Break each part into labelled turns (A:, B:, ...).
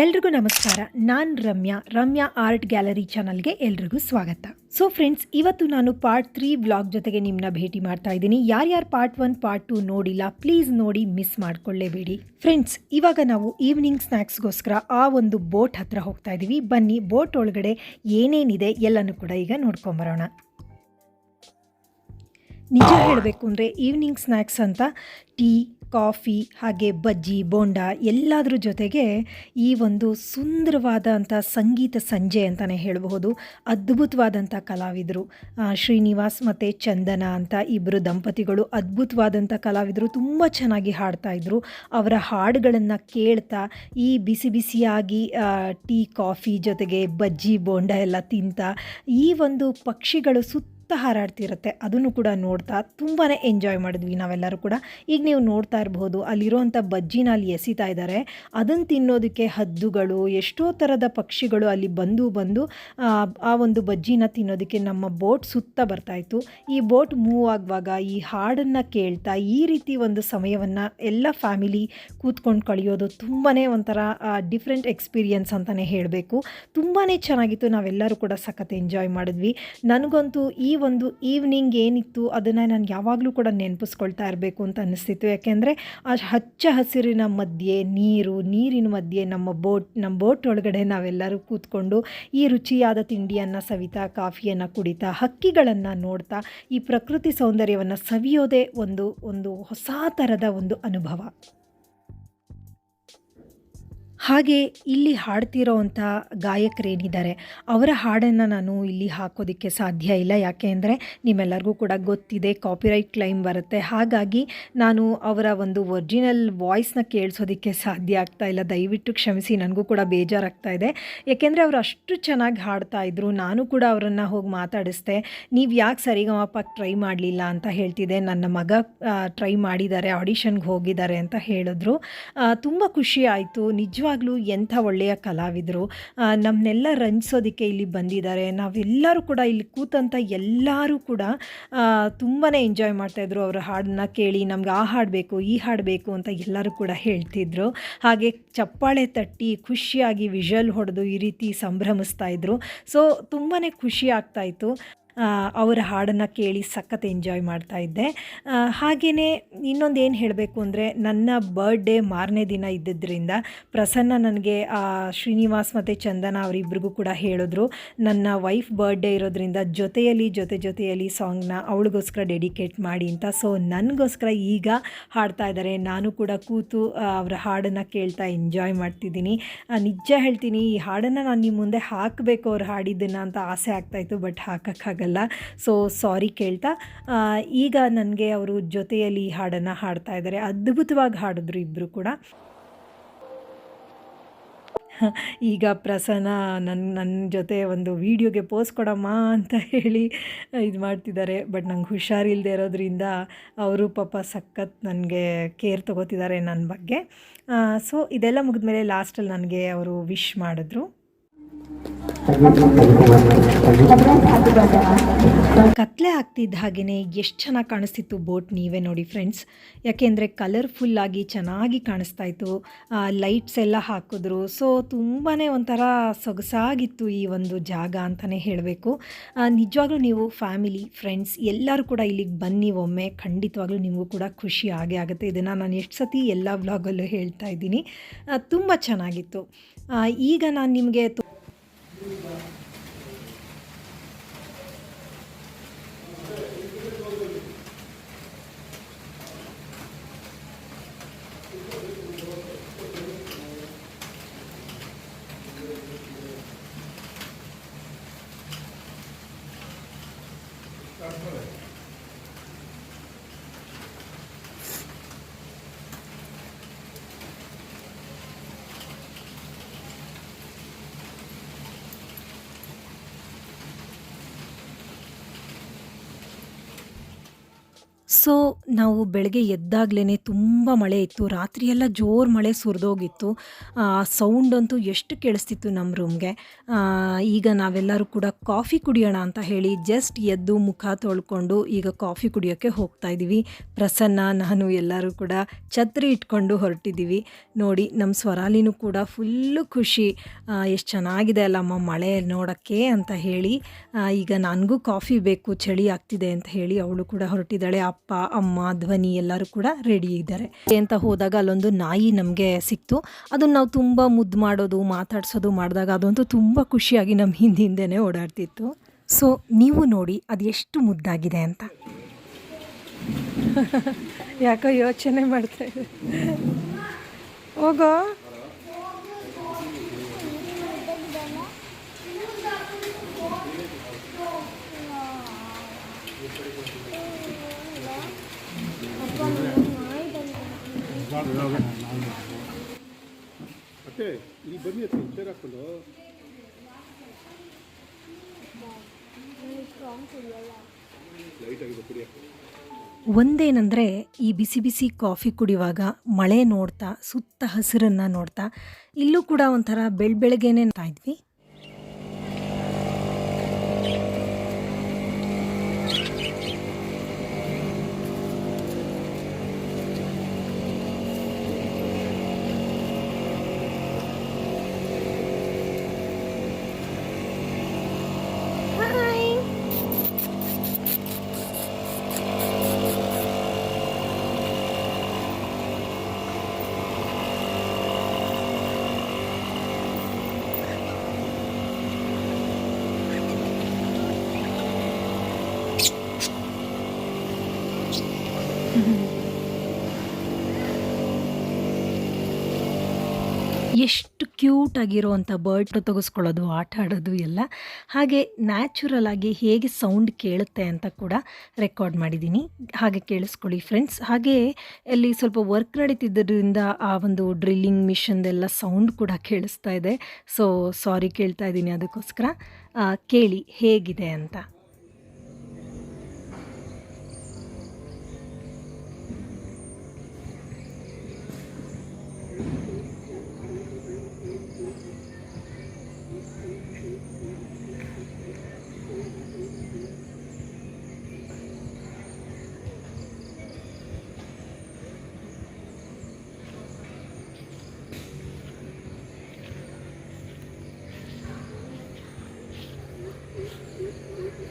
A: ಎಲ್ರಿಗೂ ನಮಸ್ಕಾರ. ನಾನು ರಮ್ಯಾ ರಮ್ಯಾ ಆರ್ಟ್ ಗ್ಯಾಲರಿ ಚಾನಲ್ಗೆ ಎಲ್ರಿಗೂ ಸ್ವಾಗತ. ಸೊ ಫ್ರೆಂಡ್ಸ್ ಇವತ್ತು ನಾನು ಪಾರ್ಟ್ ತ್ರೀ ವ್ಲಾಗ್ ಜೊತೆಗೆ ನಿಮ್ಮನ್ನ ಭೇಟಿ ಮಾಡ್ತಾ ಇದ್ದೀನಿ. ಯಾರ್ಯಾರು ಪಾರ್ಟ್ ಒನ್ ಪಾರ್ಟ್ ಟು ನೋಡಿಲ್ಲ ಪ್ಲೀಸ್ ನೋಡಿ ಮಿಸ್ ಮಾಡ್ಕೊಳ್ಳೇಬೇಡಿ. ಫ್ರೆಂಡ್ಸ್ ಇವಾಗ ನಾವು ಈವ್ನಿಂಗ್ ಸ್ನ್ಯಾಕ್ಸ್ಗೋಸ್ಕರ ಆ ಒಂದು ಬೋಟ್ ಹತ್ರ ಹೋಗ್ತಾ ಇದ್ದೀವಿ ಬನ್ನಿ ಬೋಟ್ ಒಳಗಡೆ ಏನೇನಿದೆ ಎಲ್ಲನೂ ಕೂಡ ಈಗ ನೋಡ್ಕೊಂಬರೋಣ. ನಿಜ ಹೇಳಬೇಕು ಅಂದರೆ ಈವ್ನಿಂಗ್ ಸ್ನ್ಯಾಕ್ಸ್ ಅಂತ ಟೀ ಕಾಫಿ, ಹಾಗೆ ಬಜ್ಜಿ, ಬೋಂಡ ಎಲ್ಲದರ ಜೊತೆಗೆ ಈ ಒಂದು ಸುಂದರವಾದಂಥ ಸಂಗೀತ ಸಂಜೆ ಅಂತಲೇ ಹೇಳಬಹುದು. ಅದ್ಭುತವಾದಂಥ ಕಲಾವಿದರು. ಶ್ರೀನಿವಾಸ್ ಮತ್ತು ಚಂದನ ಅಂತ ಇಬ್ಬರು ದಂಪತಿಗಳು ಅದ್ಭುತವಾದಂಥ ಕಲಾವಿದರು. ತುಂಬ ಚೆನ್ನಾಗಿ ಹಾಡ್ತಾಯಿದ್ರು ಅವರ ಹಾಡುಗಳನ್ನು ಕೇಳ್ತಾ ಈ ಬಿಸಿ ಬಿಸಿಯಾಗಿ ಟೀ, ಕಾಫಿ ಜೊತೆಗೆ ಬಜ್ಜಿ, ಬೋಂಡ ಎಲ್ಲ ತಿಂತ ಈ ಒಂದು ಪಕ್ಷಿಗಳು ಸುತ್ತ ಹಾರಾಡ್ತಿರುತ್ತೆ. ಅದನ್ನು ಕೂಡ ನೋಡ್ತಾ ತುಂಬಾ ಎಂಜಾಯ್ ಮಾಡಿದ್ವಿ ನಾವೆಲ್ಲರೂ ಕೂಡ. ಈಗ ನೀವು ನೋಡ್ತಾ ಇರಬಹುದು ಅಲ್ಲಿರುವಂಥ ಬಜ್ಜಿನ ಅಲ್ಲಿ ಎಸಿತಾ ಇದ್ದಾರೆ ಅದನ್ನು ತಿನ್ನೋದಕ್ಕೆ ಹದ್ದುಗಳು ಎಷ್ಟೋ ಥರದ ಪಕ್ಷಿಗಳು ಅಲ್ಲಿ ಬಂದು ಬಂದು ಆ, ಆ ಒಂದು ಬಜ್ಜಿನ ತಿನ್ನೋದಕ್ಕೆ ನಮ್ಮ ಬೋಟ್ ಸುತ್ತ ಬರ್ತಾಯಿತ್ತು ಈ ಬೋಟ್ ಮೂವ್ ಆಗುವಾಗ ಈ ಹಾಡನ್ನು ಕೇಳ್ತಾ ಈ ರೀತಿ ಒಂದು ಸಮಯವನ್ನು ಎಲ್ಲ ಫ್ಯಾಮಿಲಿ ಕೂತ್ಕೊಂಡು ಕಳೆಯೋದು ತುಂಬಾ ಒಂಥರ ಡಿಫ್ರೆಂಟ್ ಎಕ್ಸ್ಪೀರಿಯನ್ಸ್ ಅಂತಲೇ ಹೇಳಬೇಕು. ತುಂಬಾ ಚೆನ್ನಾಗಿತ್ತು. ನಾವೆಲ್ಲರೂ ಕೂಡ ಸಖತ್ ಎಂಜಾಯ್ ಮಾಡಿದ್ವಿ. ನನಗಂತೂ ಈ ಒಂದು ಈವ್ನಿಂಗ್ ಏನಿತ್ತು, ಅದನ್ನು ನಾನು ಯಾವಾಗಲೂ ಕೂಡ ನೆನಪಿಸ್ಕೊಳ್ತಾ ಇರಬೇಕು ಅಂತ ಅನ್ನಿಸ್ತಿತ್ತು ಯಾಕೆಂದರೆ ಆ ಹಚ್ಚ ಹಸಿರಿನ ಮಧ್ಯೆ, ನೀರು, ನೀರಿನ ಮಧ್ಯೆ ನಮ್ಮ ಬೋಟ್ ನಮ್ಮ ಬೋಟ್ ಒಳಗಡೆ ನಾವೆಲ್ಲರೂ ಕೂತ್ಕೊಂಡು ಈ ರುಚಿಯಾದ ತಿಂಡಿಯನ್ನು ಸವಿತಾ, ಕಾಫಿಯನ್ನು ಕುಡಿತಾ, ಹಕ್ಕಿಗಳನ್ನು ನೋಡ್ತಾ ಈ ಪ್ರಕೃತಿ ಸೌಂದರ್ಯವನ್ನು ಸವಿಯೋದೇ ಒಂದು ಒಂದು ಹೊಸ ಥರದ ಒಂದು ಅನುಭವ. ಹಾಗೆ ಇಲ್ಲಿ ಹಾಡ್ತಿರೋ ಅಂಥ ಗಾಯಕರೇನಿದ್ದಾರೆ? ಅವರ ಹಾಡನ್ನು ನಾನು ಇಲ್ಲಿ ಹಾಕೋದಕ್ಕೆ ಸಾಧ್ಯ ಇಲ್ಲ. ಯಾಕೆ ಅಂದರೆ ನಿಮ್ಮೆಲ್ಲರಿಗೂ ಕೂಡ ಗೊತ್ತಿದೆ ಕಾಪಿರೈಟ್ ಕ್ಲೈಮ್ ಬರುತ್ತೆ. ಹಾಗಾಗಿ ನಾನು ಅವರ ಒಂದು ಒರಿಜಿನಲ್ ವಾಯ್ಸ್ನ ಕೇಳಿಸೋದಕ್ಕೆ ಸಾಧ್ಯ ಆಗ್ತಾ ಇಲ್ಲ. ದಯವಿಟ್ಟು ಕ್ಷಮಿಸಿ, ನನಗೂ ಕೂಡ ಬೇಜಾರಾಗ್ತಾ ಇದೆ. ಯಾಕೆಂದರೆ ಅವರು ಅಷ್ಟು ಚೆನ್ನಾಗಿ ಹಾಡ್ತಾ ಇದ್ರು. ನಾನು ಕೂಡ ಅವರನ್ನು ಹೋಗಿ ಮಾತಾಡಿಸ್ದೆ. ನೀವು ಯಾಕೆ ಸರಿಗಮಪ್ಪ ಟ್ರೈ ಮಾಡಲಿಲ್ಲ ಅಂತ ಹೇಳ್ತಿದ್ದೆ ನನ್ನ ಮಗ ಟ್ರೈ ಮಾಡಿದ್ದಾರೆ ಆಡಿಷನ್ಗೆ ಹೋಗಿದ್ದಾರೆ ಅಂತ ಹೇಳಿದ್ರು. ತುಂಬ ಖುಷಿ ಆಯಿತು. ನಿಜವಾಗ್ಲೂ ಎಂಥ ಒಳ್ಳೆಯ ಕಲಾವಿದರು ನಮ್ಮನ್ನೆಲ್ಲ ರಂಜಿಸೋದಕ್ಕೆ ಇಲ್ಲಿ ಬಂದಿದ್ದಾರೆ. ನಾವೆಲ್ಲರೂ ಕೂಡ ಇಲ್ಲಿ ಕೂತಂಥ ಎಲ್ಲರೂ ಕೂಡ ತುಂಬಾ ಎಂಜಾಯ್ ಮಾಡ್ತಾಯಿದ್ರು ಅವರ ಹಾಡನ್ನ ಕೇಳಿ ನಮ್ಗೆ ಆ ಹಾಡಬೇಕು ಈ ಹಾಡಬೇಕು ಅಂತ ಎಲ್ಲರೂ ಕೂಡ ಹೇಳ್ತಿದ್ರು. ಹಾಗೆ ಚಪ್ಪಾಳೆ ತಟ್ಟಿ ಖುಷಿಯಾಗಿ ವಿಷಲ್ ಹೊಡೆದು ಈ ರೀತಿ ಸಂಭ್ರಮಿಸ್ತಾ ಇದ್ರು. ಸೊ ತುಂಬಾ ಖುಷಿ ಆಗ್ತಾಯಿತ್ತು ಅವರ ಹಾಡನ್ನು ಕೇಳಿ ಸಖತ್ ಎಂಜಾಯ್ ಮಾಡ್ತಾ ಇದ್ದೆ. ಹಾಗೆಯೇ ಇನ್ನೊಂದು ಏನು ಹೇಳಬೇಕು ಅಂದರೆ ನನ್ನ ಬರ್ಡೇ ಮಾರನೇ ದಿನ ಇದ್ದಿದ್ದರಿಂದ ಪ್ರಸನ್ನ ನನಗೆ ಶ್ರೀನಿವಾಸ್ ಮತ್ತು ಚಂದನ ಅವರಿಬ್ಬರಿಗೂ ಕೂಡ ಹೇಳಿದ್ರು. ನನ್ನ ವೈಫ್ ಬರ್ಡೇ ಇರೋದ್ರಿಂದ ಜೊತೆಯಲ್ಲಿ ಜೊತೆ ಜೊತೆಯಲ್ಲಿ ಸಾಂಗ್ನ ಅವಳಿಗೋಸ್ಕರ ಡೆಡಿಕೇಟ್ ಮಾಡಿ ಅಂತ. ಸೊ ನನಗೋಸ್ಕರ ಈಗ ಹಾಡ್ತಾ ಇದ್ದಾರೆ ನಾನು ಕೂಡ ಕೂತು ಅವರ ಹಾಡನ್ನು ಕೇಳ್ತಾ ಎಂಜಾಯ್ ಮಾಡ್ತಿದ್ದೀನಿ. ನಿಜ ಹೇಳ್ತೀನಿ, ಈ ಹಾಡನ್ನು ನಾನು ನಿಮ್ಮ ಮುಂದೆ ಹಾಕಬೇಕು ಅವ್ರು ಹಾಡಿದ್ದನ್ನು ಅಂತ ಆಸೆ ಆಗ್ತಾಯಿತ್ತು ಬಟ್ ಹಾಕೋಕ್ಕಾಗಲ್ಲ ಸೊ ಸಾರಿ ಕೇಳ್ತಾ. ಈಗ ನನಗೆ ಅವರು ಜೊತೆಯಲ್ಲಿ ಈ ಹಾಡನ್ನು ಹಾಡ್ತಾ ಇದ್ದಾರೆ ಅದ್ಭುತವಾಗಿ ಹಾಡಿದ್ರು ಇಬ್ಬರು ಕೂಡ. ಈಗ ಪ್ರಸನ್ನ ನನ್ನ ನನ್ನ ಜೊತೆ ಒಂದು ವೀಡಿಯೋಗೆ ಪೋಸ್ ಕೊಡಮ್ಮ ಅಂತ ಹೇಳಿ ಇದು ಮಾಡ್ತಿದ್ದಾರೆ. ಬಟ್ ನಂಗೆ ಹುಷಾರಿಲ್ಲದೆ ಇರೋದ್ರಿಂದ ಅವರು ಪಾಪ ಸಖತ್ ನನಗೆ ಕೇರ್ ತೊಗೋತಿದ್ದಾರೆ ನನ್ನ ಬಗ್ಗೆ. ಸೊ ಇದೆಲ್ಲ ಮುಗಿದ್ಮೇಲೆ ಲಾಸ್ಟಲ್ಲಿ ನನಗೆ ಅವರು ವಿಶ್ ಮಾಡಿದ್ರು. ಕತ್ಲೆ ಆಗ್ತಿದ್ದ ಹಾಗೆಯೇ ಎಷ್ಟು ಚೆನ್ನಾಗಿ ಕಾಣಿಸ್ತಿತ್ತು ಬೋಟ್ ನೀವೇ ನೋಡಿ ಫ್ರೆಂಡ್ಸ್ ಯಾಕೆಂದರೆ ಕಲರ್ಫುಲ್ಲಾಗಿ ಚೆನ್ನಾಗಿ ಕಾಣಿಸ್ತಾ ಇತ್ತು ಲೈಟ್ಸ್ ಎಲ್ಲ ಹಾಕಿದ್ರು. ಸೊ ತುಂಬಾ ಒಂಥರ ಸೊಗಸಾಗಿತ್ತು ಈ ಒಂದು ಜಾಗ ಅಂತಲೇ ಹೇಳಬೇಕು. ನಿಜವಾಗ್ಲೂ ನೀವು ಫ್ಯಾಮಿಲಿ ಫ್ರೆಂಡ್ಸ್ ಎಲ್ಲರೂ ಕೂಡ ಇಲ್ಲಿಗೆ ಬನ್ನಿ ಒಮ್ಮೆ. ಖಂಡಿತವಾಗ್ಲೂ ನಿಮಗೂ ಕೂಡ ಖುಷಿ ಆಗೇ ಆಗುತ್ತೆ. ಇದನ್ನು ನಾನು ಎಷ್ಟು ಸತಿ ಎಲ್ಲ ವ್ಲಾಗಲ್ಲೂ ಹೇಳ್ತಾ ಇದ್ದೀನಿ. ತುಂಬ ಚೆನ್ನಾಗಿತ್ತು. ಈಗ ನಾನು ನಿಮಗೆ Thank you. ಸೊ ನಾವು ಬೆಳಗ್ಗೆ ಎದ್ದಾಗ್ಲೇ ತುಂಬ ಮಳೆ ಇತ್ತು. ರಾತ್ರಿಯೆಲ್ಲ ಜೋರು ಮಳೆ ಸುರಿದೋಗಿತ್ತು. ಸೌಂಡ್ ಅಂತೂ ಎಷ್ಟು ಕೇಳಿಸ್ತಿತ್ತು ನಮ್ಮ ರೂಮ್ಗೆ ಈಗ ನಾವೆಲ್ಲರೂ ಕೂಡ ಕಾಫಿ ಕುಡಿಯೋಣ ಅಂತ ಹೇಳಿ ಜಸ್ಟ್ ಎದ್ದು ಮುಖ ತೊಳ್ಕೊಂಡು ಈಗ ಕಾಫಿ ಕುಡಿಯೋಕ್ಕೆ ಹೋಗ್ತಾ ಇದ್ದೀವಿ ಪ್ರಸನ್ನ, ನಾನು ಎಲ್ಲರೂ ಕೂಡ ಛತ್ರಿ ಇಟ್ಕೊಂಡು ಹೊರಟಿದ್ದೀವಿ ನೋಡಿ ನಮ್ಮ ಸ್ವರಾಲಿನೂ ಕೂಡ ಫುಲ್ಲು ಖುಷಿ. ಎಷ್ಟು ಚೆನ್ನಾಗಿದೆ ಅಲ್ಲಮ್ಮ ಮಳೆ ನೋಡೋಕ್ಕೆ ಅಂತ ಹೇಳಿ. ಈಗ ನನಗೂ ಕಾಫಿ ಬೇಕು, ಚಳಿ ಆಗ್ತಿದೆ ಅಂತ ಹೇಳಿ ಅವಳು ಕೂಡ ಹೊರಟಿದ್ದಾಳೆ. ಅಪ್ಪ, ಅಮ್ಮ, ಧ್ವನಿ ಎಲ್ಲರೂ ಕೂಡ ರೆಡಿ ಇದ್ದಾರೆ. ಅಂತ ಹೋದಾಗ ಅಲ್ಲೊಂದು ನಾಯಿ ನಮಗೆ ಸಿಕ್ತು. ಅದನ್ನು ನಾವು ತುಂಬ ಮುದ್ದು ಮಾಡೋದು, ಮಾತಾಡ್ಸೋದು ಮಾಡಿದಾಗ ಅದಂತೂ ತುಂಬ ಖುಷಿಯಾಗಿ ನಮ್ಮ ಹಿಂದಿಂದೇ ಓಡಾಡ್ತಿತ್ತು. ಸೊ ನೀವು ನೋಡಿ ಅದು ಎಷ್ಟು ಮುದ್ದಾಗಿದೆ ಅಂತ. ಯಾಕೋ ಯೋಚನೆ ಮಾಡ್ತಾ ಇದೆ ಹೋಗೋ.
B: ಕುಡಿಯಕ್ಕೆ
A: ಒಂದೇನಂದರೆ ಈ ಬಿಸಿ ಬಿಸಿ ಕಾಫಿ ಕುಡಿಯುವಾಗ ಮಳೆ ನೋಡ್ತಾ ಸುತ್ತ ಹಸಿರನ್ನು ನೋಡ್ತಾ ಇಲ್ಲೂ ಕೂಡ ಒಂಥರ ಬೆಳ್ ಬೆಳಗ್ಗೆನೆ ಇದ್ವಿ. ಎಷ್ಟು ಕ್ಯೂಟ್ ಆಗಿರೋವಂಥ ಬರ್ಡ್ ತೆಗೆಸ್ಕೊಳ್ಳೋದು, ಆಟ ಆಡೋದು ಎಲ್ಲ, ಹಾಗೆ ನ್ಯಾಚುರಲ್ ಆಗಿ ಹೇಗೆ ಸೌಂಡ್ ಕೇಳುತ್ತೆ ಅಂತ ಕೂಡ ರೆಕಾರ್ಡ್ ಮಾಡಿದ್ದೀನಿ. ಹಾಗೆ ಕೇಳಿಸ್ಕೊಳ್ಳಿ ಫ್ರೆಂಡ್ಸ್ ಹಾಗೆ ಅಲ್ಲಿ ಸ್ವಲ್ಪ ವರ್ಕ್ ನಡೀತಿದ್ದರಿಂದ ಆ ಒಂದು ಡ್ರಿಲ್ಲಿಂಗ್ ಮಿಷನ್ದೆಲ್ಲ ಸೌಂಡ್ ಕೂಡ ಕೇಳಿಸ್ತಾ ಇದೆ. ಸೊ ಸಾರಿ ಕೇಳ್ತಾ ಇದ್ದೀನಿ ಅದಕ್ಕೋಸ್ಕರ. ಕೇಳಿ ಹೇಗಿದೆ ಅಂತ.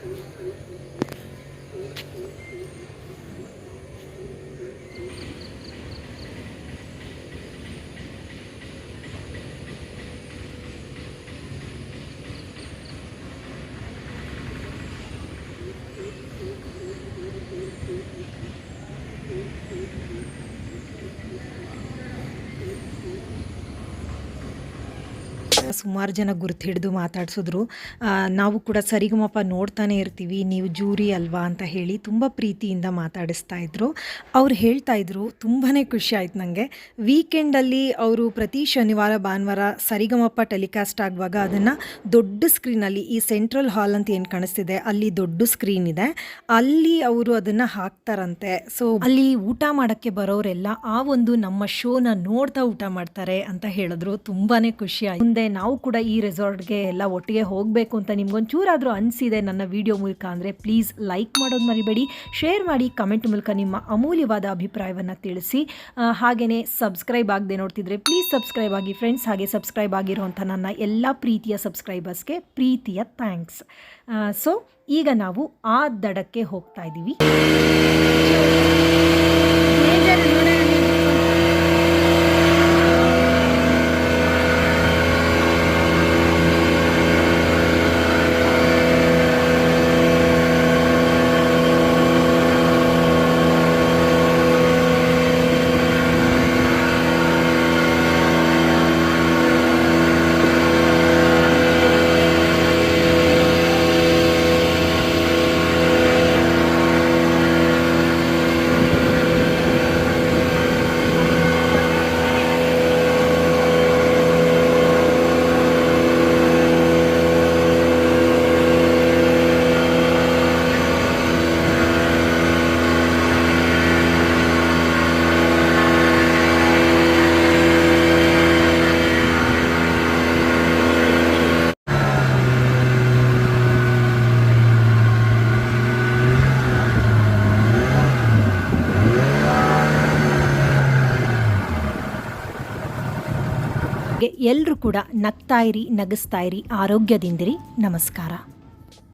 A: Thank you. ಸುಮಾರು ಜನ ಗುರ್ತು ಹಿಡಿದು ಮಾತಾಡಿಸಿದ್ರು. ನಾವು ಕೂಡ ಸರಿಗಮಪ ನೋಡ್ತಾನೆ ಇರ್ತೀವಿ, ನೀವು ಜೂರಿ ಅಲ್ವಾ ಅಂತ ಹೇಳಿ ತುಂಬ ಪ್ರೀತಿಯಿಂದ ಮಾತಾಡಿಸ್ತಾ ಇದ್ರು. ಅವ್ರು ಹೇಳ್ತಾ ಇದ್ರು ತುಂಬಾ ಖುಷಿ ಆಯ್ತು ನನಗೆ ವೀಕೆಂಡಲ್ಲಿ ಅವರು ಪ್ರತಿ ಶನಿವಾರ, ಭಾನುವಾರ ಸರಿಗಮಪ ಟೆಲಿಕಾಸ್ಟ್ ಆಗುವಾಗ ಅದನ್ನು ದೊಡ್ಡ ಸ್ಕ್ರೀನಲ್ಲಿ ಈ ಸೆಂಟ್ರಲ್ ಹಾಲ್ ಅಂತ ಏನು ಕಾಣಿಸ್ತಿದೆ, ಅಲ್ಲಿ ದೊಡ್ಡ ಸ್ಕ್ರೀನ್ ಇದೆ. ಅಲ್ಲಿ ಅವರು ಅದನ್ನು ಹಾಕ್ತಾರಂತೆ. ಸೊ ಅಲ್ಲಿ ಊಟ ಮಾಡೋಕ್ಕೆ ಬರೋರೆಲ್ಲ ಆ ಒಂದು ನಮ್ಮ ಶೋನ ನೋಡ್ತಾ ಊಟ ಮಾಡ್ತಾರೆ ಅಂತ ಹೇಳಿದ್ರು. ತುಂಬಾನೇ ಖುಷಿ ಆಯ್ತು. ಮುಂದೆ ನಾವು ಕೂಡ ಈ ರೆಸಾರ್ಟ್ಗೆ ಎಲ್ಲ ಒಟ್ಟಿಗೆ ಹೋಗಬೇಕು ಅಂತ ನಿಮ್ಗೊಂಚೂರಾದರೂ ಅನಿಸಿದೆ ನನ್ನ ವಿಡಿಯೋ ಮೂಲಕ ಅಂದರೆ ಪ್ಲೀಸ್ ಲೈಕ್ ಮಾಡೋದು ಮರಿಬೇಡಿ, ಶೇರ್ ಮಾಡಿ, ಕಮೆಂಟ್ ಮೂಲಕ ನಿಮ್ಮ ಅಮೂಲ್ಯವಾದ ಅಭಿಪ್ರಾಯವನ್ನು ತಿಳಿಸಿ. ಹಾಗೆಯೇ ಸಬ್ಸ್ಕ್ರೈಬ್ ಆಗದೆ ನೋಡ್ತಿದ್ರೆ ಪ್ಲೀಸ್ ಸಬ್ಸ್ಕ್ರೈಬ್ ಆಗಿ, ಫ್ರೆಂಡ್ಸ್ ಹಾಗೆ ಸಬ್ಸ್ಕ್ರೈಬ್ ಆಗಿರುವಂಥ ನನ್ನ ಎಲ್ಲ ಪ್ರೀತಿಯ ಸಬ್ಸ್ಕ್ರೈಬರ್ಸ್ಗೆ ಪ್ರೀತಿಯ ಥ್ಯಾಂಕ್ಸ್. ಸೊ ಈಗ ನಾವು ಆ ದಡಕ್ಕೆ ಹೋಗ್ತಾ ಇದ್ದೀವಿ. ನೀವೆಲ್ಲರೂ ಕೂಡ ನಗ್ತಾ ಇರಿ ನಗಿಸ್ತಾ ಇರಿ ಆರೋಗ್ಯದಿಂದಿರಿ. ನಮಸ್ಕಾರ.